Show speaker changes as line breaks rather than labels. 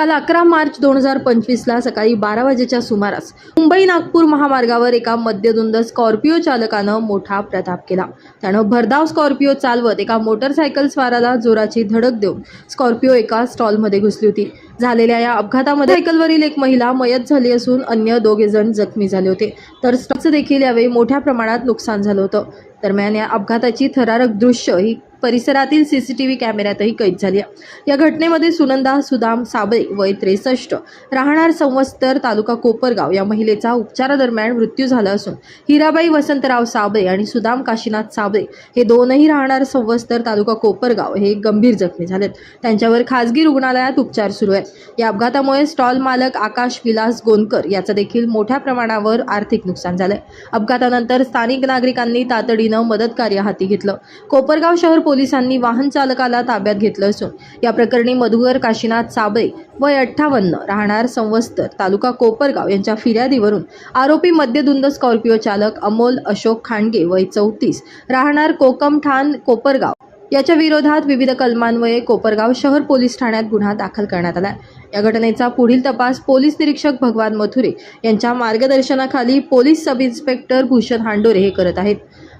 काल अकरा मार्च दोन हजार पंचवीसला सकाळी बारा वाजेच्या सुमारास मुंबई नागपूर महामार्गावर एका मद्यधुंद स्कॉर्पिओ चालकानं मोठा प्रताप केला. त्यानं भरधाव स्कॉर्पिओ चालवत एका मोटरसायकल स्वाराला जोराची धडक देऊन स्कॉर्पिओ एका स्टॉलमध्ये घुसली होती. झालेल्या या अपघातामध्ये सायकलवरील एक महिला मयत झाली असून अन्य दोघे जण जखमी झाले होते. तर स्टॉलचं देखील यावेळी मोठ्या प्रमाणात नुकसान झालं होतं. दरम्यान या अपघाताची थरारक दृश्य ही परिसरातील सीसीटीव्ही कॅमेऱ्यातही कैद झाली आहे. या घटनेमध्ये सुनंदा सुदाम साबळे वय त्रेसष्ट राहणार संवस्तर तालुका कोपरगाव या महिलेचा उपचारादरम्यान मृत्यू झाला असून हिराबाई वसंतराव साबळे आणि सुदाम काशीनाथ साबळे हे दोनही राहणार संवस्तर तालुका कोपरगाव हे गंभीर जखमी झालेत. त्यांच्यावर खासगी रुग्णालयात उपचार सुरू आहेत. या अपघातामुळे स्टॉल मालक आकाश विलास गोंदकर याचं देखील मोठ्या प्रमाणावर आर्थिक नुकसान झालंय. अपघातानंतर स्थानिक नागरिकांनी तातडीनं मदत कार्य हाती घेतलं. कोपरगाव शहर पोलिसांनी वाहन चालकाला ताब्यात घेतलं असून या प्रकरणी मधुकर काशीनाथ साबळे वय अठ्ठावन्न राहणार संवस्तर तालुका कोपरगाव यांच्या फिर्यादीवरून आरोपी मद्यधुंद स्कॉर्पिओ चालक अमोल अशोक खांडगे वय चौतीस राहणार कोकमठाण कोपरगाव. याच्या विरोधात विविध कलमान्वये कोपरगाव शहर पोलीस ठाण्यात गुन्हा दाखल करण्यात आला या घटनेचा पुढील तपास पोलीस निरीक्षक भगवान मथुरे यांच्या मार्गदर्शनाखाली police sub inspector Bhushan Handore हे करत आहेत.